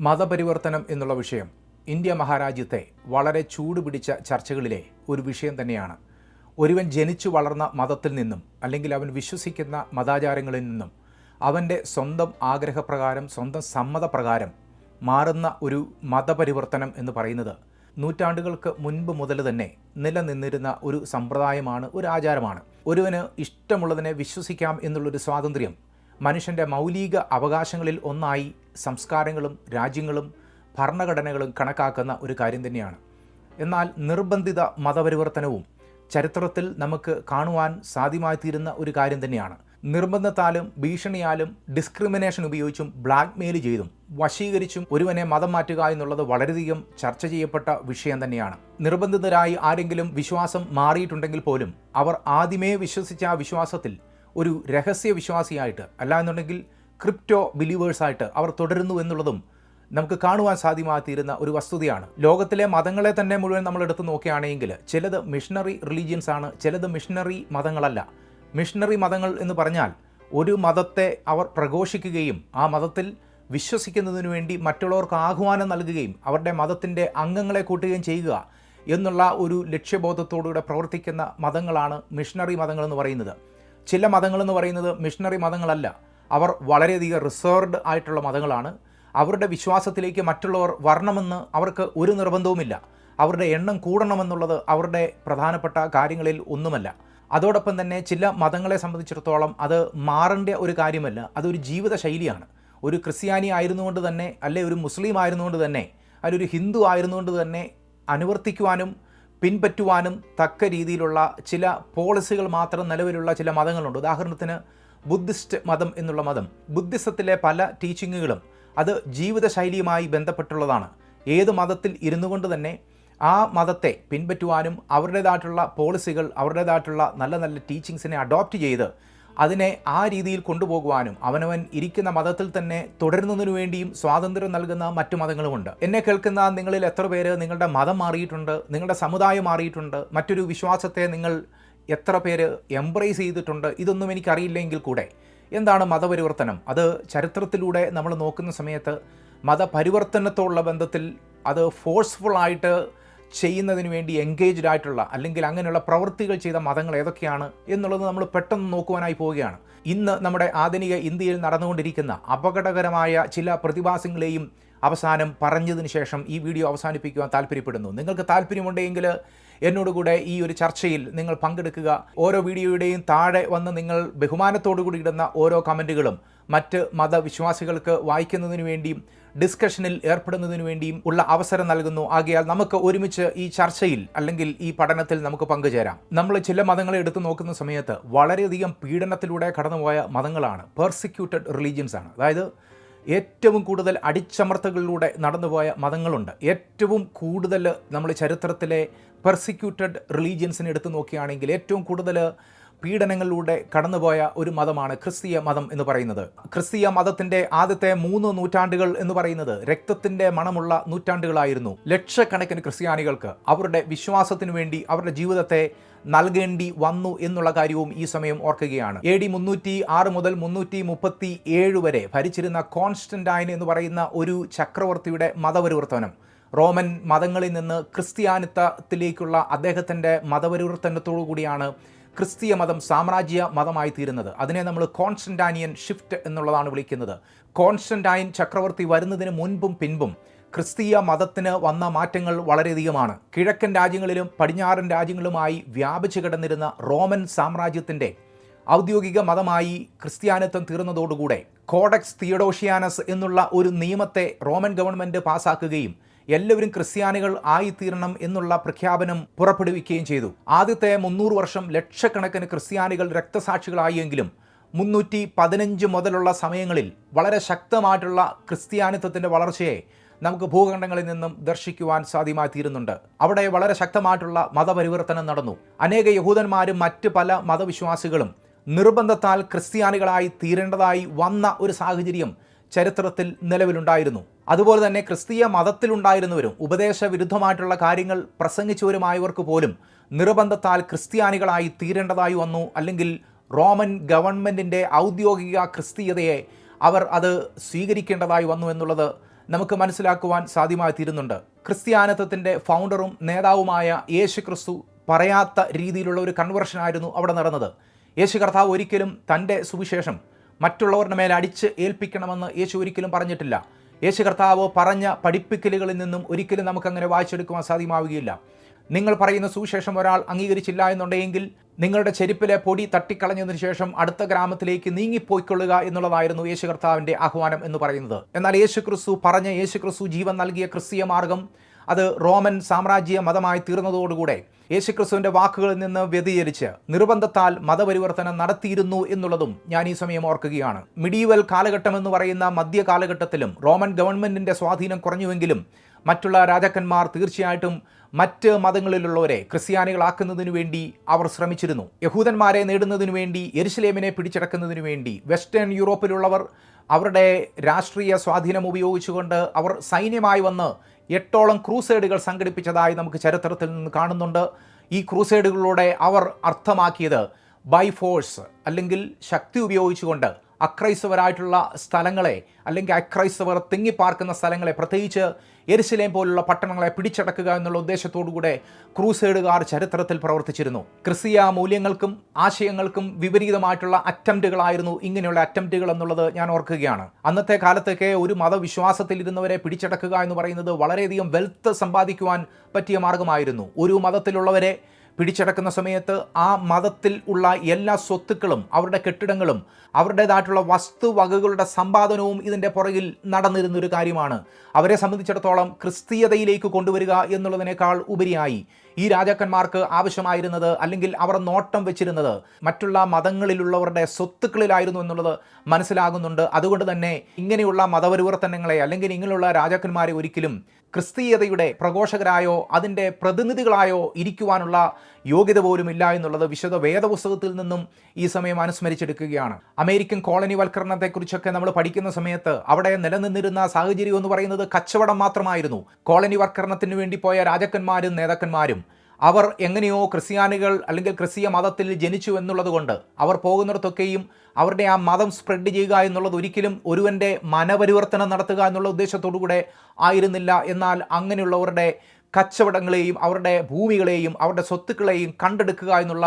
മതപരിവർത്തനം എന്നുള്ള വിഷയം ഇന്ത്യ മഹാരാജ്യത്തെ വളരെ ചൂടുപിടിച്ച ചർച്ചകളിലെ ഒരു വിഷയം തന്നെയാണ്. ഒരുവൻ ജനിച്ചു വളർന്ന മതത്തിൽ നിന്നും അല്ലെങ്കിൽ അവൻ വിശ്വസിക്കുന്ന മതാചാരങ്ങളിൽ നിന്നും അവന്റെ സ്വന്തം ആഗ്രഹപ്രകാരം സ്വന്തം സമ്മതപ്രകാരം മാറുന്ന ഒരു മതപരിവർത്തനം എന്ന് പറയുന്നത് നൂറ്റാണ്ടുകൾക്ക് മുൻപ് മുതൽ തന്നെ നിലനിന്നിരുന്ന ഒരു സമ്പ്രദായമാണ് ഒരു ആചാരമാണ്. ഒരുവന് ഇഷ്ടമുള്ളതിനെ വിശ്വസിക്കാം എന്നുള്ളൊരു സ്വാതന്ത്ര്യം മനുഷ്യന്റെ മൗലിക അവകാശങ്ങളിൽ ഒന്നായി സംസ്കാരങ്ങളും രാജ്യങ്ങളും ഭരണഘടനകളും കണക്കാക്കുന്ന ഒരു കാര്യം തന്നെയാണ്. എന്നാൽ നിർബന്ധിത മതപരിവർത്തനവും ചരിത്രത്തിൽ നമുക്ക് കാണുവാൻ സാധ്യമായിത്തീരുന്ന ഒരു കാര്യം തന്നെയാണ്. നിർബന്ധത്താലും ഭീഷണിയാലും ഡിസ്ക്രിമിനേഷൻ ഉപയോഗിച്ചും ബ്ലാക്ക് മെയിൽ ചെയ്തും വശീകരിച്ചും ഒരുവനെ മതം മാറ്റുക എന്നുള്ളത് വളരെയധികം ചർച്ച ചെയ്യപ്പെട്ട വിഷയം തന്നെയാണ്. നിർബന്ധിതരായി ആരെങ്കിലും വിശ്വാസം മാറിയിട്ടുണ്ടെങ്കിൽ പോലും അവർ ആദ്യമേ വിശ്വസിച്ച ആ വിശ്വാസത്തിൽ ഒരു രഹസ്യ വിശ്വാസിയായിട്ട് അല്ല എന്നുണ്ടെങ്കിൽ ക്രിപ്റ്റോ ബിലീവേഴ്സായിട്ട് അവർ തുടരുന്നു എന്നുള്ളതും നമുക്ക് കാണുവാൻ സാധ്യമായിത്തീരുന്ന ഒരു വസ്തുതയാണ്. ലോകത്തിലെ മതങ്ങളെ തന്നെ മുഴുവൻ നമ്മൾ എടുത്തു നോക്കുകയാണെങ്കിൽ ചിലത് മിഷണറി റിലീജിയൻസ് ആണ് ചിലത് മിഷണറി മതങ്ങളല്ല. മിഷണറി മതങ്ങൾ എന്ന് പറഞ്ഞാൽ ഒരു മതത്തെ അവർ പ്രഘോഷിക്കുകയും ആ മതത്തിൽ വിശ്വസിക്കുന്നതിനു വേണ്ടി മറ്റുള്ളവർക്ക് ആഹ്വാനം നൽകുകയും അവരുടെ മതത്തിന്റെ അംഗങ്ങളെ കൂട്ടുകയും ചെയ്യുക എന്നുള്ള ഒരു ലക്ഷ്യബോധത്തോടുകൂടെ പ്രവർത്തിക്കുന്ന മതങ്ങളാണ് മിഷണറി മതങ്ങൾ എന്ന് പറയുന്നത്. ചില മതങ്ങളെന്ന് പറയുന്നത് മിഷണറി മതങ്ങളല്ല അവർ വളരെയധികം റിസർവ്ഡ് ആയിട്ടുള്ള മതങ്ങളാണ്. അവരുടെ വിശ്വാസത്തിലേക്ക് മറ്റുള്ളവർ വരണമെന്ന് അവർക്ക് ഒരു നിർബന്ധവുമില്ല. അവരുടെ എണ്ണം കൂടണമെന്നുള്ളത് അവരുടെ പ്രധാനപ്പെട്ട കാര്യങ്ങളിൽ ഒന്നുമല്ല. അതോടൊപ്പം തന്നെ ചില മതങ്ങളെ സംബന്ധിച്ചിടത്തോളം അത് മാറേണ്ട ഒരു കാര്യമല്ല. അതൊരു ജീവിത ശൈലിയാണ് ഒരു ക്രിസ്ത്യാനി ആയിരുന്നുകൊണ്ട് തന്നെ അല്ലെ ഒരു മുസ്ലിം ആയിരുന്നുകൊണ്ട് തന്നെ അല്ലൊരു ഹിന്ദു ആയിരുന്നുകൊണ്ട് തന്നെ അനുവർത്തിക്കുവാനും പിൻപറ്റുവാനും തക്ക രീതിയിലുള്ള ചില പോളിസികൾ മാത്രം നിലവിലുള്ള ചില മതങ്ങളുണ്ട്. ഉദാഹരണത്തിന് ബുദ്ധിസ്റ്റ് മതം എന്നുള്ള മതം. ബുദ്ധിസത്തിലെ പല ടീച്ചിങ്ങുകളും അത് ജീവിതശൈലിയുമായി ബന്ധപ്പെട്ടുള്ളതാണ്. ഏത് മതത്തിൽ ഇരുന്നു കൊണ്ട് തന്നെ ആ മതത്തെ പിൻപറ്റുവാനും അവരുടേതായിട്ടുള്ള പോളിസികൾ അവരുടേതായിട്ടുള്ള നല്ല നല്ല ടീച്ചിങ്സിനെ അഡോപ്റ്റ് ചെയ്ത് അതിനെ ആ രീതിയിൽ കൊണ്ടുപോകുവാനും അവനവൻ ഇരിക്കുന്ന മതത്തിൽ തന്നെ തുടരുന്നതിനു വേണ്ടിയും സ്വാതന്ത്ര്യം നൽകുന്ന മറ്റു മതങ്ങളുമുണ്ട്. എന്നെ കേൾക്കുന്ന നിങ്ങളിൽ എത്ര പേര് നിങ്ങളുടെ മതം മാറിയിട്ടുണ്ട് നിങ്ങളുടെ സമുദായം മാറിയിട്ടുണ്ട് മറ്റൊരു വിശ്വാസത്തെ നിങ്ങൾ എത്ര പേര് എംബ്രേസ് ചെയ്തിട്ടുണ്ട് ഇതൊന്നും എനിക്കറിയില്ലെങ്കിൽ കൂടെ? എന്താണ് മതപരിവർത്തനം? അത് ചരിത്രത്തിലൂടെ നമ്മൾ നോക്കുന്ന സമയത്ത് മതപരിവർത്തനത്തോടുള്ള ബന്ധത്തിൽ അത് ഫോഴ്സ്ഫുള്ളായിട്ട് ചെയ്യുന്നതിന് വേണ്ടി എൻഗേജ്ഡ് ആയിട്ടുള്ള അല്ലെങ്കിൽ അങ്ങനെയുള്ള പ്രവൃത്തികൾ ചെയ്ത മതങ്ങൾ ഏതൊക്കെയാണ് എന്നുള്ളത് നമ്മൾ പെട്ടെന്ന് നോക്കുവാനായി പോവുകയാണ്. ഇന്ന് നമ്മുടെ ആധുനിക ഇന്ത്യയിൽ നടന്നുകൊണ്ടിരിക്കുന്ന അപകടകരമായ ചില പ്രതിഭാസങ്ങളെയും അവസാനം പറഞ്ഞതിന് ശേഷം ഈ വീഡിയോ അവസാനിപ്പിക്കുവാൻ താല്പര്യപ്പെടുന്നു. നിങ്ങൾക്ക് താല്പര്യമുണ്ടെങ്കിൽ എന്നോടുകൂടെ ഈ ഒരു ചർച്ചയിൽ നിങ്ങൾ പങ്കെടുക്കുക. ഓരോ വീഡിയോയുടെയും താഴെ വന്ന് നിങ്ങൾ ബഹുമാനത്തോടു കൂടി ഇടുന്ന ഓരോ കമന്റുകളും മറ്റ് മതവിശ്വാസികൾക്ക് വായിക്കുന്നതിന് വേണ്ടിയും ഡിസ്കഷനിൽ ഏർപ്പെടുന്നതിന് വേണ്ടിയും ഉള്ള അവസരം നൽകുന്നു. ആകയാൽ നമുക്ക് ഒരുമിച്ച് ഈ ചർച്ചയിൽ അല്ലെങ്കിൽ ഈ പഠനത്തിൽ നമുക്ക് പങ്കുചേരാം. നമ്മൾ ചില മതങ്ങളെ എടുത്തു നോക്കുന്ന സമയത്ത് വളരെയധികം പീഡനത്തിലൂടെ കടന്നുപോയ മതങ്ങളാണ്. പെർസിക്യൂട്ടഡ് റിലീജിയൻസ് ആണ്. അതായത് ഏറ്റവും കൂടുതൽ അടിച്ചമർത്തകളിലൂടെ നടന്നുപോയ മതങ്ങളുണ്ട്. ഏറ്റവും കൂടുതൽ നമ്മൾ ചരിത്രത്തിലെ പെർസിക്യൂട്ടഡ് റിലീജിയൻസിനെ എടുത്തു നോക്കുകയാണെങ്കിൽ ഏറ്റവും കൂടുതൽ പീഡനങ്ങളിലൂടെ കടന്നുപോയ ഒരു മതമാണ് ക്രിസ്തീയ മതം എന്ന് പറയുന്നത്. ക്രിസ്തീയ മതത്തിന്റെ ആദ്യത്തെ മൂന്ന് നൂറ്റാണ്ടുകൾ എന്ന് പറയുന്നത് രക്തത്തിന്റെ മണമുള്ള നൂറ്റാണ്ടുകളായിരുന്നു. ലക്ഷക്കണക്കിന് ക്രിസ്ത്യാനികൾക്ക് അവരുടെ വിശ്വാസത്തിനു വേണ്ടി അവരുടെ ജീവിതത്തെ നൽകേണ്ടി വന്നു എന്നുള്ള കാര്യവും ഈ സമയം ഓർക്കുകയാണ്. എ ഡി മുന്നൂറ്റി ആറ് മുതൽ മുന്നൂറ്റി മുപ്പത്തി ഏഴ് വരെ ഭരിച്ചിരുന്ന കോൺസ്റ്റന്റൈൻ എന്ന് പറയുന്ന ഒരു ചക്രവർത്തിയുടെ മതപരിവർത്തനം. റോമൻ മതങ്ങളിൽ നിന്ന് ക്രിസ്ത്യാനിത്വത്തിലേക്കുള്ള അദ്ദേഹത്തിന്റെ മതപരിവർത്തനത്തോടു കൂടിയാണ് ക്രിസ്തീയ മതം സാമ്രാജ്യ മതമായി തീരുന്നത്. അതിനെ നമ്മൾ കോൺസ്റ്റന്റാനിയൻ ഷിഫ്റ്റ് എന്നുള്ളതാണ് വിളിക്കുന്നത്. കോൺസ്റ്റന്റൈൻ ചക്രവർത്തി വരുന്നതിന് മുൻപും പിൻപും ക്രിസ്തീയ മതത്തിന് വന്ന മാറ്റങ്ങൾ വളരെയധികമാണ്. കിഴക്കൻ രാജ്യങ്ങളിലും പടിഞ്ഞാറൻ രാജ്യങ്ങളുമായി വ്യാപിച്ചു കിടന്നിരുന്ന റോമൻ സാമ്രാജ്യത്തിന്റെ ഔദ്യോഗിക മതമായി ക്രിസ്ത്യാനിത്വം തീർന്നതോടുകൂടെ കോഡക്സ് തിയഡോഷിയാനസ് എന്നുള്ള ഒരു നിയമത്തെ റോമൻ ഗവൺമെന്റ് പാസാക്കുകയും എല്ലാവരും ക്രിസ്ത്യാനികൾ ആയിത്തീരണം എന്നുള്ള പ്രഖ്യാപനം പുറപ്പെടുവിക്കുകയും ചെയ്തു. ആദ്യത്തെ മുന്നൂറ് വർഷം ലക്ഷക്കണക്കിന് ക്രിസ്ത്യാനികൾ രക്തസാക്ഷികളായെങ്കിലും മുന്നൂറ്റി പതിനഞ്ച് മുതലുള്ള സമയങ്ങളിൽ വളരെ ശക്തമായിട്ടുള്ള ക്രിസ്ത്യാനിത്വത്തിന്റെ വളർച്ചയെ നമുക്ക് ഭൂഖണ്ഡങ്ങളിൽ നിന്നും ദർശിക്കുവാൻ സാധ്യമായി തീരുന്നുണ്ട്. അവിടെ വളരെ ശക്തമായിട്ടുള്ള മതപരിവർത്തനം നടന്നു. അനേക യഹൂദന്മാരും മറ്റ് പല മതവിശ്വാസികളും നിർബന്ധത്താൽ ക്രിസ്ത്യാനികളായി തീരേണ്ടതായി വന്ന ഒരു സാഹചര്യം ചരിത്രത്തിൽ നിലവിലുണ്ടായിരുന്നു. അതുപോലെ തന്നെ ക്രിസ്തീയ മതത്തിലുണ്ടായിരുന്നവരും ഉപദേശ വിരുദ്ധമായിട്ടുള്ള കാര്യങ്ങൾ പ്രസംഗിച്ചവരുമായവർക്ക് പോലും നിർബന്ധത്താൽ ക്രിസ്ത്യാനികളായി തീരേണ്ടതായി വന്നു. അല്ലെങ്കിൽ റോമൻ ഗവൺമെന്റിന്റെ ഔദ്യോഗിക ക്രിസ്തീയതയെ അവർ അത് സ്വീകരിക്കേണ്ടതായി വന്നു എന്നുള്ളത് നമുക്ക് മനസ്സിലാക്കുവാൻ സാധ്യമായി തീരുന്നുണ്ട് ക്രിസ്ത്യാനത്വത്തിന്റെ ഫൗണ്ടറും നേതാവുമായ യേശു ക്രിസ്തു പറയാത്ത രീതിയിലുള്ള ഒരു കൺവർഷൻ ആയിരുന്നു അവിടെ നടന്നത്. യേശു കർത്താവ് ഒരിക്കലും തന്റെ സുവിശേഷം മറ്റുള്ളവരുടെ മേലെ അടിച്ച് ഏൽപ്പിക്കണമെന്ന് യേശു ഒരിക്കലും പറഞ്ഞിട്ടില്ല. യേശു കർത്താവ് പറഞ്ഞ പഠിപ്പിക്കലുകളിൽ നിന്നും ഒരിക്കലും നമുക്കങ്ങനെ വായിച്ചെടുക്കുവാൻ സാധ്യമാവുകയില്ല. നിങ്ങൾ പറയുന്ന സുവിശേഷം ഒരാൾ അംഗീകരിച്ചില്ല എന്നുണ്ടെങ്കിൽ നിങ്ങളുടെ ചെരുപ്പിലെ പൊടി തട്ടിക്കളഞ്ഞതിന് ശേഷം അടുത്ത ഗ്രാമത്തിലേക്ക് നീങ്ങിപ്പോയിക്കൊള്ളുക എന്നുള്ളതായിരുന്നു യേശു കർത്താവിന്റെ ആഹ്വാനം എന്ന് പറയുന്നത്. എന്നാൽ യേശു ക്രിസ്തു പറഞ്ഞ യേശു ക്രിസ്തു ജീവൻ നൽകിയ ക്രിസ്തീയ മാർഗം അത് റോമൻ സാമ്രാജ്യ മതമായി തീർന്നതോടുകൂടെ യേശുക്രിസ്തുവിന്റെ വാക്കുകളിൽ നിന്ന് വ്യതിചലിച്ച് നിർബന്ധത്താൽ മതപരിവർത്തനം നടത്തിയിരുന്നു എന്നുള്ളതും ഞാൻ ഈ സമയം ഓർക്കുകയാണ്. മിഡീവൽ കാലഘട്ടം എന്ന് പറയുന്ന മധ്യ കാലഘട്ടത്തിലും റോമൻ ഗവൺമെന്റിന്റെ സ്വാധീനം കുറഞ്ഞുവെങ്കിലും മറ്റുള്ള രാജാക്കന്മാർ തീർച്ചയായിട്ടും മറ്റ് മതങ്ങളിലുള്ളവരെ ക്രിസ്ത്യാനികളാക്കുന്നതിനു വേണ്ടി അവർ ശ്രമിച്ചിരുന്നു. യഹൂദന്മാരെ നേടുന്നതിനു വേണ്ടി എരുസലേമിനെ പിടിച്ചടക്കുന്നതിനു വേണ്ടി വെസ്റ്റേൺ യൂറോപ്പിലുള്ളവർ അവരുടെ രാഷ്ട്രീയ സ്വാധീനം ഉപയോഗിച്ചുകൊണ്ട് അവർ സൈന്യമായി വന്ന് എട്ടോളം ക്രൂസൈഡുകൾ സംഘടിപ്പിച്ചതായി നമുക്ക് ചരിത്രത്തിൽ നിന്ന് കാണുന്നുണ്ട്. ഈ ക്രൂസൈഡുകളിലൂടെ അവർ അർത്ഥമാക്കിയത് ബൈ ഫോഴ്സ് അല്ലെങ്കിൽ ശക്തി ഉപയോഗിച്ചുകൊണ്ട് അക്രൈസ്തവരായിട്ടുള്ള സ്ഥലങ്ങളെ അല്ലെങ്കിൽ അക്രൈസ്തവർ തിങ്ങിപ്പാർക്കുന്ന സ്ഥലങ്ങളെ പ്രത്യേകിച്ച് എരിശിലേം പോലുള്ള പട്ടണങ്ങളെ പിടിച്ചടക്കുക എന്നുള്ള ഉദ്ദേശത്തോടുകൂടെ ക്രൂസൈഡുകാർ ചരിത്രത്തിൽ പ്രവർത്തിച്ചിരുന്നു. ക്രിസ്തീയ മൂല്യങ്ങൾക്കും ആശയങ്ങൾക്കും വിപരീതമായിട്ടുള്ള അറ്റംപ്റ്റുകളായിരുന്നു ഇങ്ങനെയുള്ള അറ്റംപ്റ്റുകൾ എന്നുള്ളത് ഞാൻ ഓർക്കുകയാണ്. അന്നത്തെ കാലത്തൊക്കെ ഒരു മതവിശ്വാസത്തിൽ ഇരുന്നവരെ പിടിച്ചടക്കുക എന്ന് പറയുന്നത് വളരെയധികം വെൽത്ത് സമ്പാദിക്കുവാൻ പറ്റിയ മാർഗമായിരുന്നു. ഒരു മതത്തിലുള്ളവരെ പിടിച്ചടക്കുന്ന സമയത്ത് ആ മതത്തിൽ ഉള്ള എല്ലാ സ്വത്തുക്കളും അവരുടെ കെട്ടിടങ്ങളും അവരുടേതായിട്ടുള്ള വസ്തുവകകളുടെ സമ്പാദനവും ഇതിന്റെ പുറകിൽ നടന്നിരുന്നൊരു കാര്യമാണ്. അവരെ സംബന്ധിച്ചിടത്തോളം ക്രിസ്തീയതയിലേക്ക് കൊണ്ടുവരിക എന്നുള്ളതിനേക്കാൾ ഉപരിയായി ഈ രാജാക്കന്മാർക്ക് ആവശ്യമായിരുന്നത് അല്ലെങ്കിൽ അവർ നോട്ടം വെച്ചിരുന്നത് മറ്റുള്ള മതങ്ങളിലുള്ളവരുടെ സ്വത്തുക്കളിലായിരുന്നു എന്നുള്ളത് മനസ്സിലാകുന്നുണ്ട്. അതുകൊണ്ട് തന്നെ ഇങ്ങനെയുള്ള മതപരിവർത്തനങ്ങളെ അല്ലെങ്കിൽ ഇങ്ങനെയുള്ള രാജാക്കന്മാരെ ഒരിക്കലും ക്രിസ്തീയതയുടെ പ്രഘോഷകരായോ അതിന്റെ പ്രതിനിധികളായോ ഇരിക്കുവാനുള്ള യോഗ്യത പോലുമില്ല എന്നുള്ളത് വിശദ വേദപുസ്തകത്തിൽ നിന്നും ഈ സമയം അനുസ്മരിച്ചെടുക്കുകയാണ്. അമേരിക്കൻ കോളനി കോളനിവൽക്കരണത്തെക്കുറിച്ചൊക്കെ നമ്മൾ പഠിക്കുന്ന സമയത്ത് അവിടെ നിലനിന്നിരുന്ന സാഹചര്യം എന്ന് പറയുന്നത് കച്ചവടം മാത്രമായിരുന്നു. കോളനി കോളനിവൽക്കരണത്തിന് വേണ്ടി പോയ രാജാക്കന്മാരും നേതാക്കന്മാരും അവർ എങ്ങനെയോ ക്രിസ്ത്യാനികൾ അല്ലെങ്കിൽ ക്രിസ്തീയ മതത്തിൽ ജനിച്ചു എന്നുള്ളതുകൊണ്ട് അവർ പോകുന്നിടത്തൊക്കെയും അവരുടെ ആ മതം സ്പ്രെഡ് ചെയ്യുക എന്നുള്ളത് ഒരിക്കലും ഒരുവന്റെ മനപരിവർത്തനം നടത്തുക എന്നുള്ള ഉദ്ദേശത്തോടു കൂടെ ആയിരുന്നില്ല. എന്നാൽ അങ്ങനെയുള്ളവരുടെ കച്ചവടങ്ങളെയും അവരുടെ ഭൂമികളെയും അവരുടെ സ്വത്തുക്കളെയും കണ്ടെടുക്കുക എന്നുള്ള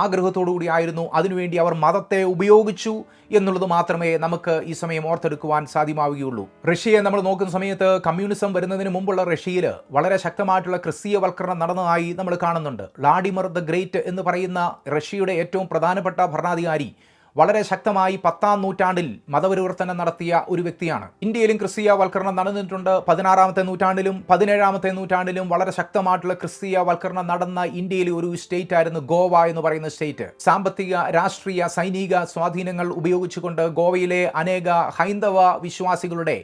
ആഗ്രഹത്തോടു കൂടിയായിരുന്നു അതിനുവേണ്ടി അവർ മതത്തെ ഉപയോഗിച്ചു എന്നുള്ളത് മാത്രമേ നമുക്ക് ഈ സമയം ഓർത്തെടുക്കുവാൻ സാധ്യമാവുകയുള്ളൂ. റഷ്യയെ നമ്മൾ നോക്കുന്ന സമയത്ത് കമ്മ്യൂണിസം വരുന്നതിന് മുമ്പുള്ള റഷ്യയിൽ വളരെ ശക്തമായിട്ടുള്ള ക്രിസ്തീയവൽക്കരണം നടന്നതായി നമ്മൾ കാണുന്നുണ്ട്. ലാഡിമർ ദ ഗ്രേറ്റ് എന്ന് പറയുന്ന റഷ്യയുടെ ഏറ്റവും പ്രധാനപ്പെട്ട ഭരണാധികാരി വളരെ ശക്തമായി പത്താം നൂറ്റാണ്ടിൽ മതപരിവർത്തനം നടത്തിയ ഒരു വ്യക്തിയാണ്. ഇന്ത്യയിലും ക്രിസ്തീയ വൽക്കരണം നടന്നിട്ടുണ്ട്. പതിനാറാമത്തെ നൂറ്റാണ്ടിലും പതിനേഴാമത്തെ നൂറ്റാണ്ടിലും വളരെ ശക്തമായിട്ടുള്ള ക്രിസ്തീയ വൽക്കരണം നടന്ന ഇന്ത്യയിലെ ഒരു സ്റ്റേറ്റ് ആയിരുന്നു ഗോവ എന്ന് പറയുന്ന സ്റ്റേറ്റ്. സാമ്പത്തിക രാഷ്ട്രീയ സൈനിക സ്വാധീനങ്ങൾ ഉപയോഗിച്ചുകൊണ്ട് ഗോവയിലെ അനേക ഹൈന്ദവ വിശ്വാസികളുടെ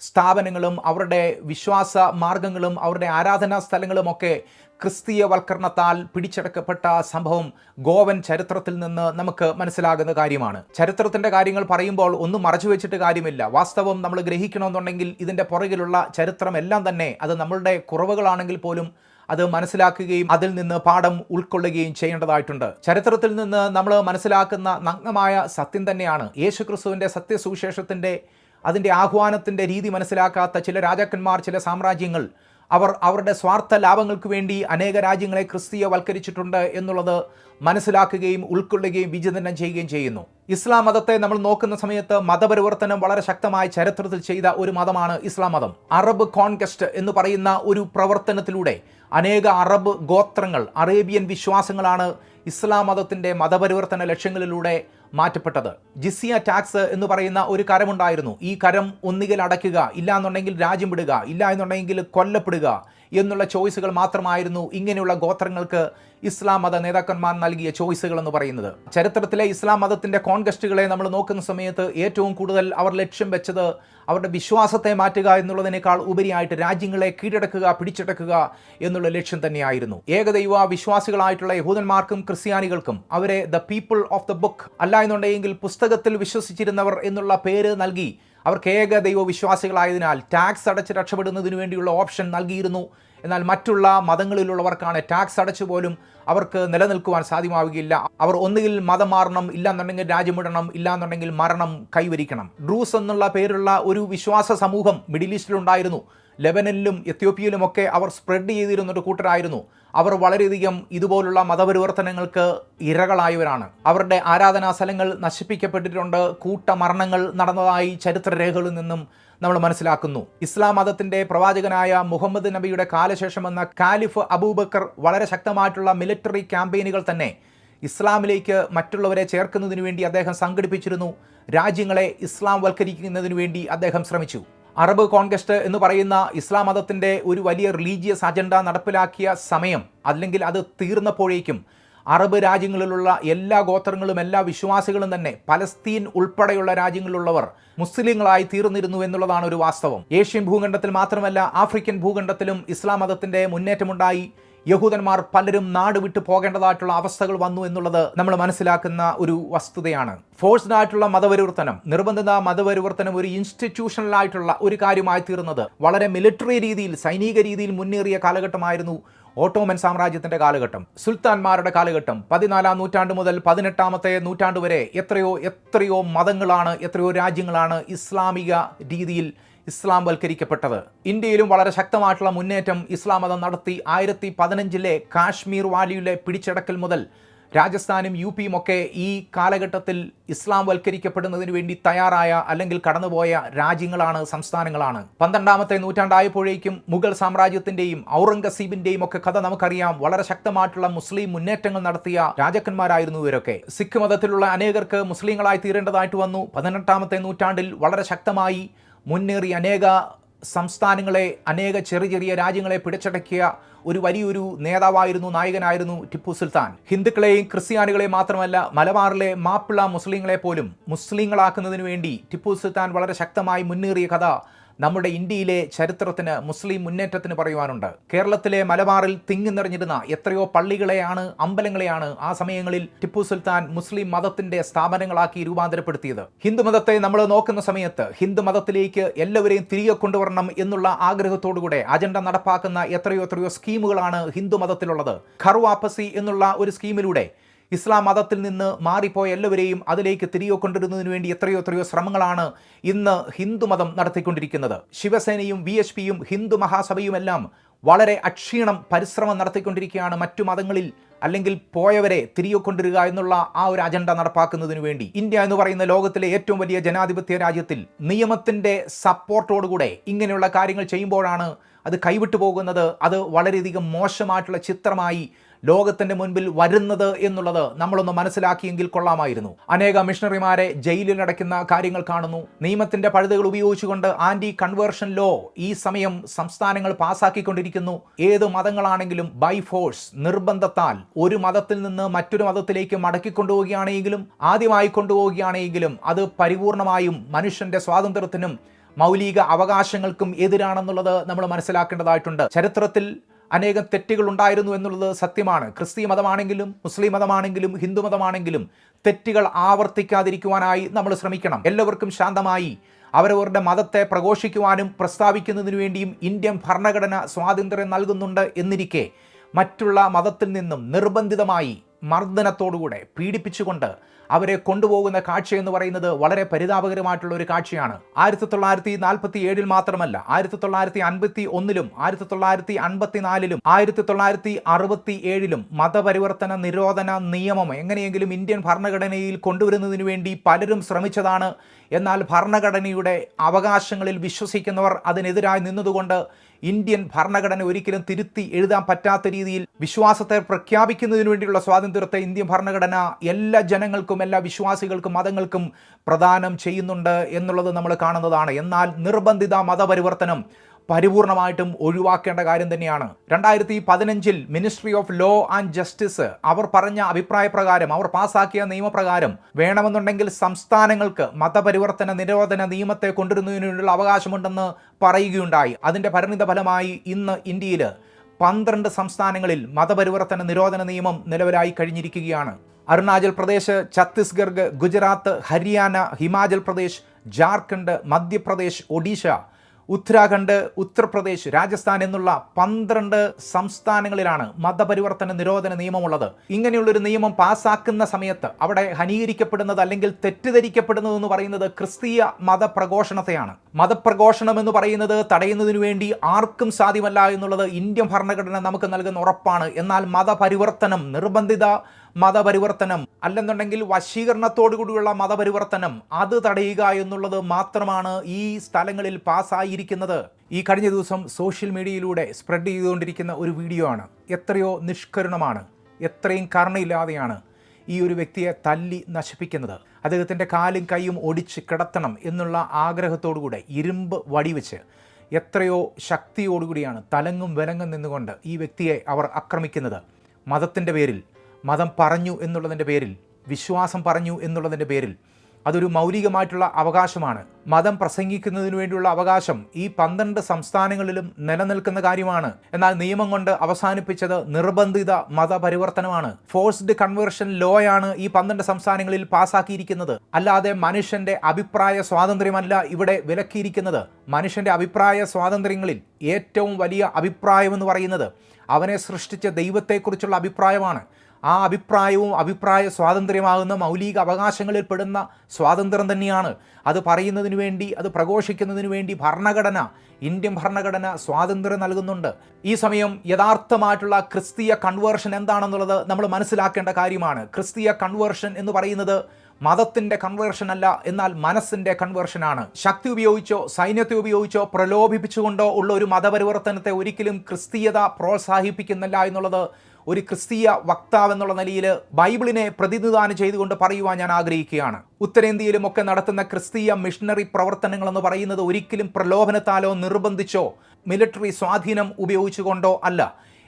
സ്ഥാപനങ്ങളും അവരുടെ വിശ്വാസ മാർഗങ്ങളും അവരുടെ ആരാധനാ സ്ഥലങ്ങളുമൊക്കെ ക്രിസ്തീയവൽക്കരണത്താൽ പിടിച്ചടക്കപ്പെട്ട സംഭവം ഗോവൻ ചരിത്രത്തിൽ നിന്ന് നമുക്ക് മനസ്സിലാകുന്ന കാര്യമാണ്. ചരിത്രത്തിന്റെ കാര്യങ്ങൾ പറയുമ്പോൾ ഒന്നും മറച്ചു വെച്ചിട്ട് കാര്യമില്ല. വാസ്തവം നമ്മൾ ഗ്രഹിക്കണമെന്നുണ്ടെങ്കിൽ ഇതിന്റെ പുറകിലുള്ള ചരിത്രം എല്ലാം തന്നെ അത് നമ്മളുടെ കുറവുകളാണെങ്കിൽ പോലും അത് മനസ്സിലാക്കുകയും അതിൽ നിന്ന് പാഠം ഉൾക്കൊള്ളുകയും ചെയ്യേണ്ടതായിട്ടുണ്ട്. ചരിത്രത്തിൽ നിന്ന് നമ്മൾ മനസ്സിലാക്കുന്ന നഗ്നമായ സത്യം തന്നെയാണ്. യേശു ക്രിസ്തുവിന്റെ സത്യസുവിശേഷത്തിന്റെ അതിന്റെ ആഹ്വാനത്തിന്റെ രീതി മനസ്സിലാക്കാത്ത ചില രാജാക്കന്മാർ ചില സാമ്രാജ്യങ്ങൾ അവർ അവരുടെ സ്വാർത്ഥ ലാഭങ്ങൾക്ക് വേണ്ടി അനേക രാജ്യങ്ങളെ ക്രിസ്തീയവൽക്കരിച്ചിട്ടുണ്ട് എന്നുള്ളത് മനസ്സിലാക്കുകയും ഉൾക്കൊള്ളുകയും വിചിന്തനം ചെയ്യുകയും ചെയ്യുന്നു. ഇസ്ലാം മതത്തെ നമ്മൾ നോക്കുന്ന സമയത്ത് മതപരിവർത്തനം വളരെ ശക്തമായ ചരിത്രത്തിൽ ചെയ്ത ഒരു മതമാണ് ഇസ്ലാം മതം. അറബ് കോൺകസ്റ്റ് എന്ന് പറയുന്ന ഒരു പ്രവർത്തനത്തിലൂടെ അനേക അറബ് ഗോത്രങ്ങൾ അറേബ്യൻ വിശ്വാസങ്ങളാണ് ഇസ്ലാം മതത്തിന്റെ മതപരിവർത്തന ലക്ഷ്യങ്ങളിലൂടെ മാറ്റപ്പെട്ടത്. ജിസിയ ടാക്സ് എന്ന് പറയുന്ന ഒരു കരമുണ്ടായിരുന്നു. ഈ കരം ഒന്നുകിൽ അടയ്ക്കുക ഇല്ല എന്നുണ്ടെങ്കിൽ രാജ്യം വിടുക ഇല്ല എന്നുണ്ടെങ്കിൽ കൊല്ലപ്പെടുക എന്നുള്ള ചോയ്സുകൾ മാത്രമായിരുന്നു ഇങ്ങനെയുള്ള ഗോത്രങ്ങൾക്ക് ഇസ്ലാം മത നേതാക്കന്മാർ നൽകിയ ചോയ്സുകൾ എന്ന് പറയുന്നത്. ചരിത്രത്തിലെ ഇസ്ലാം മതത്തിന്റെ കോൺഗസ്റ്റുകളെ നമ്മൾ നോക്കുന്ന സമയത്ത് ഏറ്റവും കൂടുതൽ അവർ ലക്ഷ്യം വെച്ചത് അവരുടെ വിശ്വാസത്തെ മാറ്റുക എന്നുള്ളതിനേക്കാൾ ഉപരിയായിട്ട് രാജ്യങ്ങളെ കീഴടക്കുക പിടിച്ചടക്കുക എന്നുള്ള ലക്ഷ്യം തന്നെയായിരുന്നു. ഏകദൈവ വിശ്വാസികളായിട്ടുള്ള യഹൂദന്മാർക്കും ക്രിസ്ത്യാനികൾക്കും അവരെ the people of the book അല്ല എന്നുണ്ടെങ്കിൽ പുസ്തകത്തിൽ വിശ്വസിച്ചിരുന്നവർ എന്നുള്ള പേര് നൽകി അവർക്ക് ഏക ദൈവ വിശ്വാസികളായതിനാൽ ടാക്സ് അടച്ച് രക്ഷപ്പെടുന്നതിന് വേണ്ടിയുള്ള ഓപ്ഷൻ നൽകിയിരുന്നു. എന്നാൽ മറ്റുള്ള മതങ്ങളിലുള്ളവർക്കാണ് ടാക്സ് അടച്ചു പോലും അവർക്ക് നിലനിൽക്കുവാൻ സാധ്യമാവുകയില്ല. അവർ ഒന്നുകിൽ മതം മാറണം ഇല്ലാന്നുണ്ടെങ്കിൽ രാജ്യം വിടണം ഇല്ലാന്നുണ്ടെങ്കിൽ മരണം കൈവരിക്കണം. ഡ്രൂസ് എന്നുള്ള പേരുള്ള ഒരു വിശ്വാസ സമൂഹം മിഡിൽ ഈസ്റ്റിലുണ്ടായിരുന്നു. ലെബനനിലും എത്യോപ്യയിലുമൊക്കെ അവർ സ്പ്രെഡ് ചെയ്തിരുന്നൊരു കൂട്ടരായിരുന്നു. അവർ വളരെയധികം ഇതുപോലുള്ള മതപരിവർത്തനങ്ങൾക്ക് ഇരകളായവരാണ്. അവരുടെ ആരാധനാ സ്ഥലങ്ങൾ നശിപ്പിക്കപ്പെട്ടിട്ടുണ്ട്. കൂട്ടമരണങ്ങൾ നടന്നതായി ചരിത്രരേഖകളിൽ നിന്നും നമ്മൾ മനസ്സിലാക്കുന്നു. ഇസ്ലാം മതത്തിന്റെ പ്രവാചകനായ മുഹമ്മദ് നബിയുടെ കാലശേഷം എന്ന കാലിഫ് അബൂബക്കർ വളരെ ശക്തമായിട്ടുള്ള മിലിറ്ററി ക്യാമ്പയിനുകൾ തന്നെ ഇസ്ലാമിലേക്ക് മറ്റുള്ളവരെ ചേർക്കുന്നതിന് വേണ്ടി അദ്ദേഹം സംഘടിപ്പിച്ചിരുന്നു. രാജ്യങ്ങളെ ഇസ്ലാം വൽക്കരിക്കുന്നതിന് വേണ്ടി അദ്ദേഹം ശ്രമിച്ചു. അറബ് കോൺഗ്രസ്റ്റ് എന്ന് പറയുന്ന ഇസ്ലാം മതത്തിന്റെ ഒരു വലിയ റിലീജിയസ് അജണ്ട നടപ്പിലാക്കിയ സമയം അല്ലെങ്കിൽ അത് തീർന്നപ്പോഴേക്കും അറബ് രാജ്യങ്ങളിലുള്ള എല്ലാ ഗോത്രങ്ങളും എല്ലാ വിശ്വാസികളും തന്നെ പലസ്തീൻ ഉൾപ്പെടെയുള്ള രാജ്യങ്ങളിലുള്ളവർ മുസ്ലിങ്ങളായി തീർന്നിരുന്നു എന്നുള്ളതാണ് ഒരു വാസ്തവം. ഏഷ്യൻ ഭൂഖണ്ഡത്തിൽ മാത്രമല്ല ആഫ്രിക്കൻ ഭൂഖണ്ഡത്തിലും ഇസ്ലാം മതത്തിന്റെ മുന്നേറ്റമുണ്ടായി. യഹൂദന്മാർ പലരും നാട് വിട്ടു പോകേണ്ടതായിട്ടുള്ള അവസ്ഥകൾ വന്നു എന്നുള്ളത് നമ്മൾ മനസ്സിലാക്കുന്ന ഒരു വസ്തുതയാണ്. ഫോഴ്സ്ഡ് ആയിട്ടുള്ള മതപരിവർത്തനം നിർബന്ധിത മതപരിവർത്തനം ഒരു ഇൻസ്റ്റിറ്റ്യൂഷണലായിട്ടുള്ള ഒരു കാര്യമായി തീർന്നത് വളരെ മിലിറ്ററി രീതിയിൽ സൈനിക രീതിയിൽ മുന്നേറിയ കാലഘട്ടമായിരുന്നു ഓട്ടോമൻ സാമ്രാജ്യത്തിന്റെ കാലഘട്ടം. സുൽത്താൻമാരുടെ കാലഘട്ടം പതിനാലാം നൂറ്റാണ്ട് മുതൽ പതിനെട്ടാമത്തെ നൂറ്റാണ്ട് വരെ എത്രയോ എത്രയോ മതങ്ങളാണ് എത്രയോ രാജ്യങ്ങളാണ് ഇസ്ലാമിക രീതിയിൽ ഇസ്ലാം വൽക്കരിക്കപ്പെട്ടത് ഇന്ത്യയിലും വളരെ ശക്തമായിട്ടുള്ള മുന്നേറ്റം ഇസ്ലാം മതം നടത്തി ആയിരത്തി പതിനഞ്ചിലെ കാശ്മീർ വാലിയിലെ പിടിച്ചടക്കൽ മുതൽ രാജസ്ഥാനും യു പിയും ഒക്കെ ഈ കാലഘട്ടത്തിൽ ഇസ്ലാം വൽക്കരിക്കപ്പെടുന്നതിന് വേണ്ടി തയ്യാറായ അല്ലെങ്കിൽ കടന്നുപോയ രാജ്യങ്ങളാണ് സംസ്ഥാനങ്ങളാണ്. പന്ത്രണ്ടാമത്തെ നൂറ്റാണ്ടായപ്പോഴേക്കും മുഗൾ സാമ്രാജ്യത്തിന്റെയും ഔറംഗസീബിന്റെയും ഒക്കെ കഥ നമുക്കറിയാം. വളരെ ശക്തമായിട്ടുള്ള മുസ്ലിം മുന്നേറ്റങ്ങൾ നടത്തിയ രാജാക്കന്മാരായിരുന്നു ഇവരൊക്കെ. സിഖ് മതത്തിലുള്ള അനേകർക്ക് മുസ്ലിങ്ങളായി തീരേണ്ടതായിട്ട് വന്നു. പതിനെട്ടാമത്തെ നൂറ്റാണ്ടിൽ വളരെ ശക്തമായി മുന്നേറി അനേക സംസ്ഥാനങ്ങളെ അനേക ചെറിയ ചെറിയ രാജ്യങ്ങളെ പിടിച്ചടക്കിയ ഒരു വലിയൊരു നേതാവായിരുന്നു നായകനായിരുന്നു ടിപ്പു സുൽത്താൻ. ഹിന്ദുക്കളെയും ക്രിസ്ത്യാനികളെയും മാത്രമല്ല മലബാറിലെ മാപ്പിള മുസ്ലിങ്ങളെ പോലും മുസ്ലിങ്ങളാക്കുന്നതിന് വേണ്ടി ടിപ്പു സുൽത്താൻ വളരെ ശക്തമായി മുന്നേറിയ കഥ നമ്മുടെ ഇന്ത്യയിലെ ചരിത്രത്തിന് മുസ്ലിം മുന്നേറ്റത്തിന് പറയുവാനുണ്ട്. കേരളത്തിലെ മലബാറിൽ തിങ്ങി നിറഞ്ഞിരുന്ന എത്രയോ പള്ളികളെയാണ് അമ്പലങ്ങളെയാണ് ആ സമയങ്ങളിൽ ടിപ്പു സുൽത്താൻ മുസ്ലിം മതത്തിന്റെ സ്ഥാപനങ്ങളാക്കി രൂപാന്തരപ്പെടുത്തിയത്. ഹിന്ദു മതത്തെ നമ്മൾ നോക്കുന്ന സമയത്ത് ഹിന്ദു മതത്തിലേക്ക് എല്ലാവരെയും തിരികെ കൊണ്ടുവരണം എന്നുള്ള ആഗ്രഹത്തോടുകൂടെ അജണ്ട നടപ്പാക്കുന്ന എത്രയോ എത്രയോ സ്കീമുകളാണ് ഹിന്ദു മതത്തിലുള്ളത്. ഖർവാപ്പസി എന്നുള്ള ഒരു സ്കീമിലൂടെ ഇസ്ലാം മതത്തിൽ നിന്ന് മാറിപ്പോയ എല്ലാവരെയും അതിലേക്ക് തിരികെ കൊണ്ടുവരുന്നതിന് വേണ്ടി എത്രയോ എത്രയോ ശ്രമങ്ങളാണ് ഇന്ന് ഹിന്ദുമതം നടത്തിക്കൊണ്ടിരിക്കുന്നത്. ശിവസേനയും വി എച്ച് പിയും ഹിന്ദു മഹാസഭയുമെല്ലാം വളരെ അക്ഷീണം പരിശ്രമം നടത്തിക്കൊണ്ടിരിക്കുകയാണ് മറ്റു മതങ്ങളിൽ അല്ലെങ്കിൽ പോയവരെ തിരികെ കൊണ്ടുവരിക എന്നുള്ള ആ ഒരു അജണ്ട നടപ്പാക്കുന്നതിന് വേണ്ടി. ഇന്ത്യ എന്ന് പറയുന്ന ലോകത്തിലെ ഏറ്റവും വലിയ ജനാധിപത്യ രാജ്യത്തിൽ നിയമത്തിന്റെ സപ്പോർട്ടോടുകൂടെ ഇങ്ങനെയുള്ള കാര്യങ്ങൾ ചെയ്യുമ്പോഴാണ് അത് കൈവിട്ടു പോകുന്നത്. അത് വളരെയധികം മോശമായിട്ടുള്ള ചിത്രമായി ലോകത്തിന്റെ മുൻപിൽ വരുന്നത് എന്നുള്ളത് നമ്മളൊന്ന് മനസ്സിലാക്കിയെങ്കിൽ കൊള്ളാമായിരുന്നു. അനേക മിഷണറിമാരെ ജയിലിൽ അടയ്ക്കുന്ന കാര്യങ്ങൾ കാണുന്നു. നിയമത്തിന്റെ പഴുതുകൾ ഉപയോഗിച്ചുകൊണ്ട് ആന്റി കൺവേർഷൻ ലോ ഈ സമയം സംസ്ഥാനങ്ങൾ പാസാക്കിക്കൊണ്ടിരിക്കുന്നു. ഏത് മതങ്ങളാണെങ്കിലും ബൈ ഫോഴ്സ് നിർബന്ധത്താൽ ഒരു മതത്തിൽ നിന്ന് മറ്റൊരു മതത്തിലേക്ക് മടക്കി കൊണ്ടുപോവുകയാണെങ്കിലും ആദ്യമായി കൊണ്ടുപോവുകയാണെങ്കിലും അത് പരിപൂർണമായും മനുഷ്യന്റെ സ്വാതന്ത്ര്യത്തിനും മൗലിക അവകാശങ്ങൾക്കും എതിരാണെന്നുള്ളത് നമ്മൾ മനസ്സിലാക്കേണ്ടതായിട്ടുണ്ട്. ചരിത്രത്തിൽ അനേകം തെറ്റുകൾ ഉണ്ടായിരുന്നു എന്നുള്ളത് സത്യമാണ്. ക്രിസ്തീയ മതമാണെങ്കിലും മുസ്ലിം മതമാണെങ്കിലും ഹിന്ദു മതമാണെങ്കിലും തെറ്റുകൾ ആവർത്തിക്കാതിരിക്കുവാനായി നമ്മൾ ശ്രമിക്കണം. എല്ലാവർക്കും ശാന്തമായി അവരവരുടെ മതത്തെ പ്രഘോഷിക്കുവാനും പ്രസ്താവിക്കുന്നതിനു വേണ്ടിയും ഇന്ത്യൻ ഭരണഘടന സ്വാതന്ത്ര്യം നൽകുന്നുണ്ട് എന്നിരിക്കെ മറ്റുള്ള മതത്തിൽ നിന്നും നിർബന്ധിതമായി മർദ്ദനത്തോടുകൂടെ പീഡിപ്പിച്ചുകൊണ്ട് അവരെ കൊണ്ടുപോകുന്ന കാഴ്ച എന്ന് പറയുന്നത് വളരെ പരിതാപകരമായിട്ടുള്ള ഒരു കാഴ്ചയാണ്. ആയിരത്തി തൊള്ളായിരത്തി നാൽപ്പത്തി ഏഴിൽ മാത്രമല്ല ആയിരത്തി തൊള്ളായിരത്തി അൻപത്തി ഒന്നിലും ആയിരത്തി തൊള്ളായിരത്തി അൻപത്തിനാലിലും ആയിരത്തി തൊള്ളായിരത്തി അറുപത്തി ഏഴിലും മതപരിവർത്തന നിരോധന നിയമം എങ്ങനെയെങ്കിലും ഇന്ത്യൻ ഭരണഘടനയിൽ കൊണ്ടുവരുന്നതിന് വേണ്ടി പലരും ശ്രമിച്ചതാണ്. എന്നാൽ ഭരണഘടനയുടെ അവകാശങ്ങളിൽ വിശ്വസിക്കുന്നവർ അതിനെതിരായി നിന്നതുകൊണ്ട് ഇന്ത്യൻ ഭരണഘടന ഒരിക്കലും തിരുത്തി എഴുതാൻ പറ്റാത്ത രീതിയിൽ വിശ്വാസത്തെ പ്രഖ്യാപിക്കുന്നതിന് വേണ്ടിയുള്ള സ്വാതന്ത്ര്യത്തെ ഇന്ത്യൻ ഭരണഘടന എല്ലാ ജനങ്ങൾക്കും എല്ലാ വിശ്വാസികൾക്കും മതങ്ങൾക്കും പ്രദാനം ചെയ്യുന്നുണ്ട് എന്നുള്ളത് നമ്മൾ കാണുന്നതാണ്. എന്നാൽ നിർബന്ധിത മതപരിവർത്തനം പരിപൂർണമായിട്ടും ഒഴിവാക്കേണ്ട കാര്യം തന്നെയാണ്. രണ്ടായിരത്തി പതിനഞ്ചിൽ ministry of law and justice അവർ പറഞ്ഞ അഭിപ്രായ പ്രകാരം അവർ പാസാക്കിയ നിയമപ്രകാരം വേണമെന്നുണ്ടെങ്കിൽ സംസ്ഥാനങ്ങൾക്ക് മതപരിവർത്തന നിരോധന നിയമത്തെ കൊണ്ടുവരുന്നതിനുള്ള അവകാശമുണ്ടെന്ന് പറയുകയുണ്ടായി. അതിന്റെ പരിണിത ഫലമായി ഇന്ന് ഇന്ത്യയിൽ പന്ത്രണ്ട് സംസ്ഥാനങ്ങളിൽ മതപരിവർത്തന നിരോധന നിയമം നിലവിലായി കഴിഞ്ഞിരിക്കുകയാണ്. അരുണാചൽ പ്രദേശ് ഛത്തീസ്ഗഡ് ഗുജറാത്ത് ഹരിയാന ഹിമാചൽ പ്രദേശ് ജാർഖണ്ഡ് മധ്യപ്രദേശ് ഒഡീഷ ഉത്തരാഖണ്ഡ് ഉത്തർപ്രദേശ് രാജസ്ഥാൻ എന്നുള്ള പന്ത്രണ്ട് സംസ്ഥാനങ്ങളിലാണ് മതപരിവർത്തന നിരോധന നിയമമുള്ളത്. ഇങ്ങനെയുള്ളൊരു നിയമം പാസാക്കുന്ന സമയത്ത് അവിടെ ഹനീകരിക്കപ്പെടുന്നത് അല്ലെങ്കിൽ തെറ്റിദ്ധരിക്കപ്പെടുന്നത് എന്ന് പറയുന്നത് ക്രിസ്തീയ മതപ്രഘോഷണത്തെയാണ്. മതപ്രഘോഷണം എന്ന് പറയുന്നത് തടയുന്നതിനു വേണ്ടി ആർക്കും സാധ്യമല്ല എന്നുള്ളത് ഇന്ത്യൻ ഭരണഘടന നമുക്ക് നൽകുന്ന ഉറപ്പാണ്. എന്നാൽ മതപരിവർത്തനം നിർബന്ധിത മതപരിവർത്തനം അല്ലെന്നുണ്ടെങ്കിൽ വശീകരണത്തോടുകൂടിയുള്ള മതപരിവർത്തനം അത് തടയുക എന്നുള്ളത് മാത്രമാണ് ഈ സ്ഥലങ്ങളിൽ പാസ്സായിരിക്കുന്നത്. ഈ കഴിഞ്ഞ ദിവസം സോഷ്യൽ മീഡിയയിലൂടെ സ്പ്രെഡ് ചെയ്തുകൊണ്ടിരിക്കുന്ന ഒരു വീഡിയോ ആണ്. എത്രയോ നിഷ്കരുണമാണ്. എത്രയും കരുണയില്ലാതെയാണ് ഈ ഒരു വ്യക്തിയെ തല്ലി നശിപ്പിക്കുന്നത്. അദ്ദേഹത്തിന്റെ കാലും കൈയും ഒടിച്ച് കിടത്തണം എന്നുള്ള ആഗ്രഹത്തോടുകൂടെ ഇരുമ്പ് വടിവെച്ച് എത്രയോ ശക്തിയോടുകൂടിയാണ് തലങ്ങും വിലങ്ങും നിന്നുകൊണ്ട് ഈ വ്യക്തിയെ അവർ ആക്രമിക്കുന്നത്. മതത്തിന്റെ പേരിൽ മതം പറഞ്ഞു എന്നുള്ളതിന്റെ പേരിൽ വിശ്വാസം പറഞ്ഞു എന്നുള്ളതിന്റെ പേരിൽ അതൊരു മൗലികമായിട്ടുള്ള അവകാശമാണ്. മതം പ്രസംഗിക്കുന്നതിന് വേണ്ടിയുള്ള അവകാശം ഈ പന്ത്രണ്ട് സംസ്ഥാനങ്ങളിലും നിലനിൽക്കുന്ന കാര്യമാണ്. എന്നാൽ നിയമം കൊണ്ട് അവസാനിപ്പിച്ചത് നിർബന്ധിത മതപരിവർത്തനമാണ്. ഫോഴ്സ്ഡ് കൺവേർഷൻ ലോയാണ് ഈ പന്ത്രണ്ട് സംസ്ഥാനങ്ങളിൽ പാസാക്കിയിരിക്കുന്നത്. അല്ലാതെ മനുഷ്യന്റെ അഭിപ്രായ സ്വാതന്ത്ര്യമല്ല ഇവിടെ വിലക്കിയിരിക്കുന്നത്. മനുഷ്യന്റെ അഭിപ്രായ സ്വാതന്ത്ര്യങ്ങളിൽ ഏറ്റവും വലിയ അഭിപ്രായം എന്ന് പറയുന്നത് അവനെ സൃഷ്ടിച്ച ദൈവത്തെക്കുറിച്ചുള്ള അഭിപ്രായമാണ്. ആ അഭിപ്രായവും അഭിപ്രായ സ്വാതന്ത്ര്യമാകുന്ന മൗലിക അവകാശങ്ങളിൽ പെടുന്ന സ്വാതന്ത്ര്യം തന്നെയാണ്. അത് പറയുന്നതിന് വേണ്ടി അത് പ്രഘോഷിക്കുന്നതിന് വേണ്ടി ഭരണഘടന ഇന്ത്യൻ ഭരണഘടന സ്വാതന്ത്ര്യം നൽകുന്നുണ്ട്. ഈ സമയം യഥാർത്ഥമായിട്ടുള്ള ക്രിസ്തീയ കൺവേർഷൻ എന്താണെന്നുള്ളത് നമ്മൾ മനസ്സിലാക്കേണ്ട കാര്യമാണ്. ക്രിസ്തീയ കൺവേർഷൻ എന്ന് പറയുന്നത് മതത്തിന്റെ കൺവേർഷൻ അല്ല എന്നാൽ മനസ്സിന്റെ കൺവേർഷനാണ് ശക്തി ഉപയോഗിച്ചോ സൈന്യത്തെ ഉപയോഗിച്ചോ പ്രലോഭിപ്പിച്ചുകൊണ്ടോ ഉള്ള ഒരു മതപരിവർത്തനത്തെ ഒരിക്കലും ക്രിസ്തീയത പ്രോത്സാഹിപ്പിക്കുന്നില്ല എന്നുള്ളത് ഒരു ക്രിസ്തീയ വക്താവ് എന്നുള്ള നിലയിൽ ബൈബിളിനെ പ്രതിനിധാനം ചെയ്തുകൊണ്ട് പറയുവാൻ ഞാൻ ആഗ്രഹിക്കുകയാണ്. ഉത്തരേന്ത്യയിലും ഒക്കെ നടത്തുന്ന ക്രിസ്തീയ മിഷണറി പ്രവർത്തനങ്ങൾ എന്ന് പറയുന്നത് ഒരിക്കലും പ്രലോഭനത്താലോ നിർബന്ധിച്ചോ മിലിറ്ററി സ്വാധീനം ഉപയോഗിച്ചുകൊണ്ടോ അല്ല.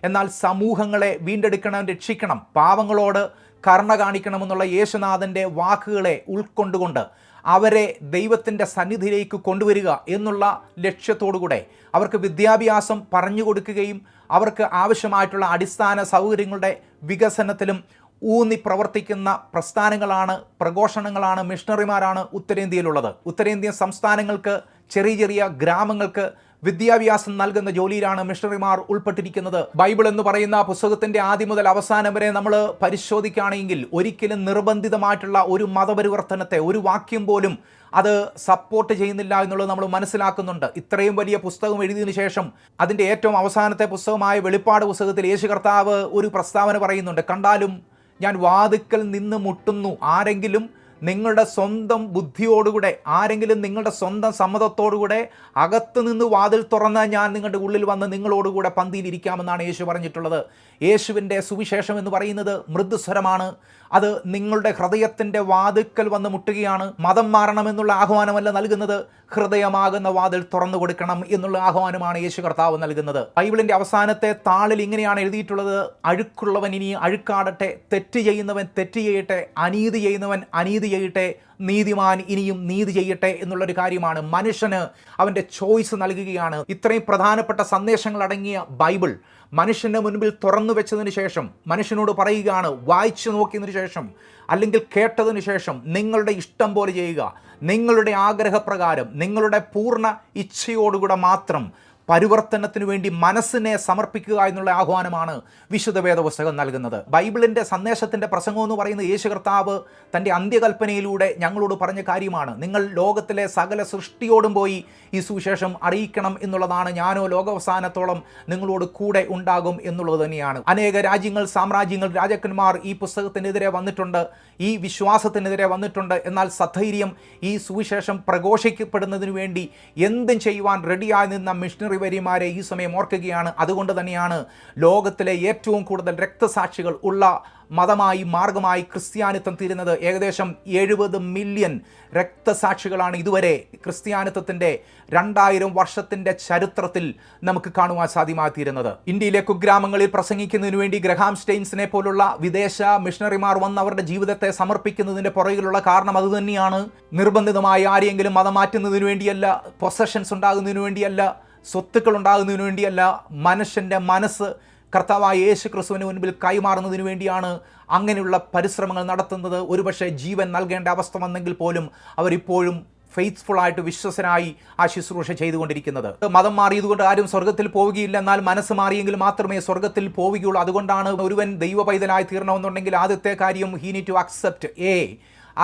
എന്നാൽ സമൂഹങ്ങളെ വീണ്ടെടുക്കണം രക്ഷിക്കണം പാവങ്ങളോട് കരുണ കാണിക്കണമെന്നുള്ള യേശുനാഥന്റെ വാക്കുകളെ ഉൾക്കൊണ്ടുകൊണ്ട് അവരെ ദൈവത്തിന്റെ സന്നിധിയിലേക്ക് കൊണ്ടുവരിക എന്നുള്ള ലക്ഷ്യത്തോടുകൂടെ അവർക്ക് വിദ്യാഭ്യാസം പറഞ്ഞു കൊടുക്കുകയും അവർക്ക് ആവശ്യമായിട്ടുള്ള അടിസ്ഥാന സൗകര്യങ്ങളുടെ വികസനത്തിലും ഊന്നി പ്രവർത്തിക്കുന്ന പ്രസ്ഥാനങ്ങളാണ് പ്രഘോഷണങ്ങളാണ് മിഷണറിമാരാണ് ഉത്തരേന്ത്യയിലുള്ളത്. ഉത്തരേന്ത്യൻ സംസ്ഥാനങ്ങൾക്ക് ചെറിയ ചെറിയ ഗ്രാമങ്ങൾക്ക് വിദ്യാഭ്യാസം നൽകുന്ന ജോലിയിലാണ് മിഷണറിമാർ ഉൾപ്പെട്ടിരിക്കുന്നത്. ബൈബിൾ എന്ന് പറയുന്ന പുസ്തകത്തിന്റെ ആദ്യം മുതൽ അവസാനം വരെ നമ്മൾ പരിശോധിക്കുകയാണെങ്കിൽ ഒരിക്കലും നിർബന്ധിതമായിട്ടുള്ള ഒരു മതപരിവർത്തനത്തെ ഒരു വാക്യം പോലും അത് സപ്പോർട്ട് ചെയ്യുന്നില്ല എന്നുള്ളത് നമ്മൾ മനസ്സിലാക്കുന്നുണ്ട്. ഇത്രയും വലിയ പുസ്തകം എഴുതിയതിനു ശേഷം അതിന്റെ ഏറ്റവും അവസാനത്തെ പുസ്തകമായ വെളിപ്പാട് പുസ്തകത്തിൽ യേശു കർത്താവ് ഒരു പ്രസ്താവന പറയുന്നുണ്ട്. കണ്ടാലും ഞാൻ വാതുക്കൽ നിന്ന് മുട്ടുന്നു. ആരെങ്കിലും നിങ്ങളുടെ സ്വന്തം ബുദ്ധിയോടുകൂടെ ആരെങ്കിലും നിങ്ങളുടെ സ്വന്തം സമ്മതത്തോടുകൂടെ അകത്ത് നിന്ന് വാതിൽ തുറന്നാൽ ഞാൻ നിങ്ങളുടെ ഉള്ളിൽ വന്ന് നിങ്ങളോടുകൂടെ പന്തിയിലിരിക്കാമെന്നാണ് യേശു പറഞ്ഞിട്ടുള്ളത്. യേശുവിന്റെ സുവിശേഷം എന്ന് പറയുന്നത് മൃദുസ്വരമാണ്. അത് നിങ്ങളുടെ ഹൃദയത്തിന്റെ വാതുക്കൽ വന്ന് മുട്ടുകയാണ്. മതം മാറണമെന്നുള്ള ആഹ്വാനമല്ല നൽകുന്നത്. ഹൃദയമാകുന്ന വാതിൽ തുറന്നു കൊടുക്കണം എന്നുള്ള ആഹ്വാനമാണ് യേശു കർത്താവ് നൽകുന്നത്. ബൈബിളിന്റെ അവസാനത്തെ താളിൽ ഇങ്ങനെയാണ് എഴുതിയിട്ടുള്ളത്. അഴുക്കുള്ളവൻ ഇനി അഴുക്കാടട്ടെ തെറ്റ് ചെയ്യുന്നവൻ തെറ്റ് ചെയ്യട്ടെ അനീതി ചെയ്യുന്നവൻ അനീതി ചെയ്യട്ടെ നീതിമാൻ ഇനിയും നീതി ചെയ്യട്ടെ എന്നുള്ളൊരു കാര്യമാണ്. മനുഷ്യന് അവന്റെ ചോയ്സ് നൽകുകയാണ്. ഇത്രയും പ്രധാനപ്പെട്ട സന്ദേശങ്ങൾ അടങ്ങിയ ബൈബിൾ മനുഷ്യന്റെ മുൻപിൽ തുറന്നു വെച്ചതിന് ശേഷം മനുഷ്യനോട് പറയുകയാണ് വായിച്ചു നോക്കിയതിന് ശേഷം അല്ലെങ്കിൽ കേട്ടതിന് ശേഷം നിങ്ങളുടെ ഇഷ്ടം പോലെ ചെയ്യുക. നിങ്ങളുടെ ആഗ്രഹപ്രകാരം നിങ്ങളുടെ പൂർണ ഇച്ഛയോടുകൂടെ മാത്രം പരിവർത്തനത്തിനു വേണ്ടി മനസ്സിനെ സമർപ്പിക്കുക എന്നുള്ള ആഹ്വാനമാണ് വിശുദ്ധ വേദപുസ്തകം നൽകുന്നത്. ബൈബിളിന്റെ സന്ദേശത്തിന്റെ പ്രസംഗം എന്ന് പറയുന്ന യേശു കർത്താവ് തന്റെ അന്ത്യകൽപ്പനയിലൂടെ ഞങ്ങളോട് പറഞ്ഞ കാര്യമാണ്. നിങ്ങൾ ലോകത്തിലെ സകല സൃഷ്ടിയോടും പോയി ഈ സുവിശേഷം അറിയിക്കണം എന്നുള്ളതാണ്. ഞാനോ ലോകാവസാനത്തോളം നിങ്ങളോട് കൂടെ ഉണ്ടാകും എന്നുള്ളത് തന്നെയാണ്. അനേക രാജ്യങ്ങൾ സാമ്രാജ്യങ്ങൾ രാജാക്കന്മാർ ഈ പുസ്തകത്തിനെതിരെ വന്നിട്ടുണ്ട്. ഈ വിശ്വാസത്തിനെതിരെ വന്നിട്ടുണ്ട്. എന്നാൽ സധൈര്യം ഈ സുവിശേഷം പ്രഘോഷിക്കപ്പെടുന്നതിനു വേണ്ടി എന്തും ചെയ്യുവാൻ റെഡിയായി നിന്ന മിഷണറി വരിമാരെ ഈ സമയം ഓർക്കുകയാണ്. അതുകൊണ്ട് തന്നെയാണ് ലോകത്തിലെ ഏറ്റവും കൂടുതൽ രക്തസാക്ഷികൾ ഉള്ള മതമായി മാർഗമായി ക്രിസ്ത്യാനിത്വം തീരുന്നത് ഏകദേശം എഴുപത് മില്യൺ രക്തസാക്ഷികളാണ് ഇതുവരെ ക്രിസ്ത്യാനിത്വത്തിന്റെ രണ്ടായിരം വർഷത്തിന്റെ ചരിത്രത്തിൽ നമുക്ക് കാണുവാൻ സാധ്യമായി തീരുന്നത് ഇന്ത്യയിലെ കുഗ്രാമങ്ങളിൽ പ്രസംഗിക്കുന്നതിന് വേണ്ടി ഗ്രഹാം സ്റ്റെയിൻസിനെ പോലുള്ള വിദേശ മിഷണറിമാർ വന്ന് അവരുടെ ജീവിതത്തെ സമർപ്പിക്കുന്നതിന്റെ പുറകിലുള്ള കാരണം അതുതന്നെയാണ് നിർബന്ധിതമായി ആരെയെങ്കിലും മതം മാറ്റുന്നതിന് വേണ്ടിയല്ല പൊസഷൻസ് ഉണ്ടാകുന്നതിന് വേണ്ടിയല്ല സ്വത്തുക്കൾ ഉണ്ടാകുന്നതിന് വേണ്ടിയല്ല മനുഷ്യന്റെ മനസ്സ് കർത്താവായ യേശു ക്രിസ്തുവിന് മുൻപിൽ കൈമാറുന്നതിന് വേണ്ടിയാണ് അങ്ങനെയുള്ള പരിശ്രമങ്ങൾ നടത്തുന്നത്. ഒരുപക്ഷെ ജീവൻ നൽകേണ്ട അവസ്ഥ വന്നെങ്കിൽ പോലും അവരിപ്പോഴും ഫെയ്ത്ത്ഫുൾ ആയിട്ട് വിശ്വസനായി ആ ശുശ്രൂഷ ചെയ്തുകൊണ്ടിരിക്കുന്നത്. മതം മാറിയതുകൊണ്ട് ആരും സ്വർഗത്തിൽ പോവുകയില്ല. എന്നാൽ മനസ്സ് മാറിയെങ്കിൽ മാത്രമേ സ്വർഗത്തിൽ പോവുകയുള്ളൂ. അതുകൊണ്ടാണ് ഒരുവൻ ദൈവ പൈതലായി തീരണമെന്നുണ്ടെങ്കിൽ ആദ്യത്തെ കാര്യം he need to accept a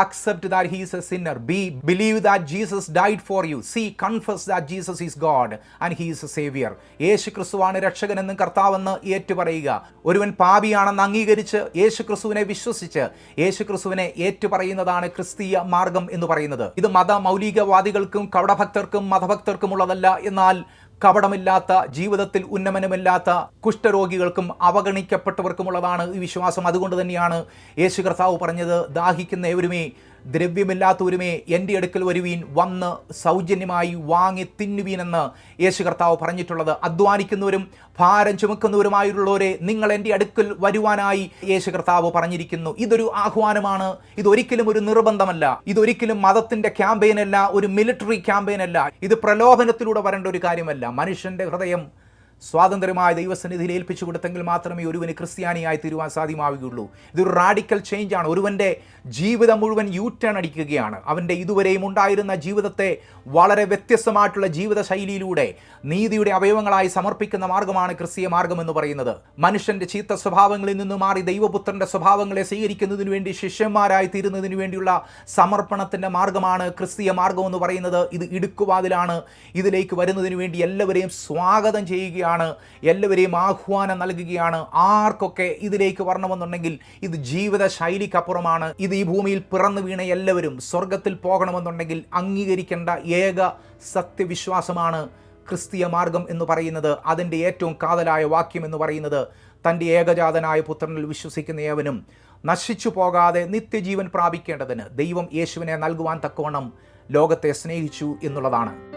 accept that he is a sinner. B believe that jesus died for you. C confess that jesus is god and he is a savior. Yeshu ക്രിസ്തുവാണ് രക്ഷകനെന്നും കർത്താവെന്ന് ഏറ്റുപറയുക. ഒരുവൻ പാപിയാണെന്ന് അംഗീകരിച്ച് യേശു ക്രിസ്തുവിനെ വിശ്വസിച്ച് യേശു ക്രിസ്തുവിനെ ഏറ്റുപറയുന്നതാണ് ക്രിസ്തീയ മാർഗം എന്ന് പറയുന്നത്. ഇത് മത മൗലികവാദികൾക്കും കവടഭക്തർക്കും മതഭക്തർക്കുമുള്ളതല്ല. എന്നാൽ കപടമില്ലാത്ത ജീവിതത്തിൽ ഉന്നമനമില്ലാത്ത കുഷ്ഠരോഗികൾക്കും അവഗണിക്കപ്പെട്ടവർക്കുമുള്ളതാണ് ഈ വിശ്വാസം. അതുകൊണ്ട് തന്നെയാണ് യേശു കർത്താവ് പറഞ്ഞത് ദാഹിക്കുന്ന ഏവരുമേ ദ്രവ്യമില്ലാത്തവരുമേ എന്റെ അടുക്കൽ വരുവീൻ വന്ന് സൗജന്യമായി വാങ്ങി തിന്നുവീനെന്ന് യേശു കർത്താവ് പറഞ്ഞിട്ടുള്ളത്. അധ്വാനിക്കുന്നവരും ഭാരം ചുമക്കുന്നവരുമായുള്ളവരെ നിങ്ങൾ എന്റെ അടുക്കൽ വരുവാനായി യേശു കർത്താവ് പറഞ്ഞിരിക്കുന്നു. ഇതൊരു ആഹ്വാനമാണ്. ഇതൊരിക്കലും ഒരു നിർബന്ധമല്ല. ഇതൊരിക്കലും മതത്തിന്റെ ക്യാമ്പയിനല്ല ഒരു മിലിറ്ററി ക്യാമ്പയിനല്ല. ഇത് പ്രലോഭനത്തിലൂടെ വരേണ്ട ഒരു കാര്യമല്ല. മനുഷ്യന്റെ ഹൃദയം സ്വാതന്ത്ര്യമായ ദൈവസന്നിധിയിൽ ഏൽപ്പിച്ചു കൊടുത്തെങ്കിൽ മാത്രമേ ഒരുവന് ക്രിസ്ത്യാനിയായി തീരുവാൻ സാധ്യമാവുകയുള്ളൂ. ഇതൊരു റാഡിക്കൽ ചേഞ്ചാണ് ഒരുവന്റെ ജീവിതം മുഴുവൻ യൂ ടേൺ അടിക്കുകയാണ്. അവന്റെ ഇതുവരെയും ഉണ്ടായിരുന്ന ജീവിതത്തെ വളരെ വ്യത്യസ്തമായിട്ടുള്ള ജീവിത ശൈലിയിലൂടെ നീതിയുടെ അവയവങ്ങളായി സമർപ്പിക്കുന്ന മാർഗമാണ് ക്രിസ്തീയ മാർഗം എന്ന് പറയുന്നത്. മനുഷ്യന്റെ ചീത്ത സ്വഭാവങ്ങളിൽ നിന്ന് മാറി ദൈവപുത്രന്റെ സ്വഭാവങ്ങളെ സ്വീകരിക്കുന്നതിന് വേണ്ടി ശിഷ്യന്മാരായി തീരുന്നതിന് വേണ്ടിയുള്ള സമർപ്പണത്തിന്റെ മാർഗമാണ് ക്രിസ്തീയ മാർഗം എന്ന് പറയുന്നത്. ഇത് ഇടുക്കുവാതിലാണ് ഇതിലേക്ക് വരുന്നതിന് വേണ്ടി എല്ലാവരെയും സ്വാഗതം ചെയ്യുകയാണ്. എല്ലാവരെയും ആഹ്വാനം നൽകുകയാണ്. ആർക്കൊക്കെ ഇതിലേക്ക് വരണമെന്നുണ്ടെങ്കിൽ ഇത് ജീവിത ശൈലിക്കപ്പുറമാണ് ഇത് ഈ ഭൂമിയിൽ പിറന്നു വീണ എല്ലാവരും സ്വർഗത്തിൽ പോകണമെന്നുണ്ടെങ്കിൽ അംഗീകരിക്കേണ്ട ഏക സത്യവിശ്വാസമാണ് ക്രിസ്തീയ മാർഗം എന്ന് പറയുന്നത്. അതിന്റെ ഏറ്റവും കാതലായ വാക്യം എന്ന് പറയുന്നത് തന്റെ ഏകജാതനായ പുത്രനിൽ വിശ്വസിക്കുന്ന ഏവനും നശിച്ചു പോകാതെ നിത്യജീവൻ പ്രാപിക്കേണ്ടതിന് ദൈവം യേശുവിനെ നൽകുവാൻ തക്കവണ്ണം ലോകത്തെ സ്നേഹിച്ചു എന്നുള്ളതാണ്.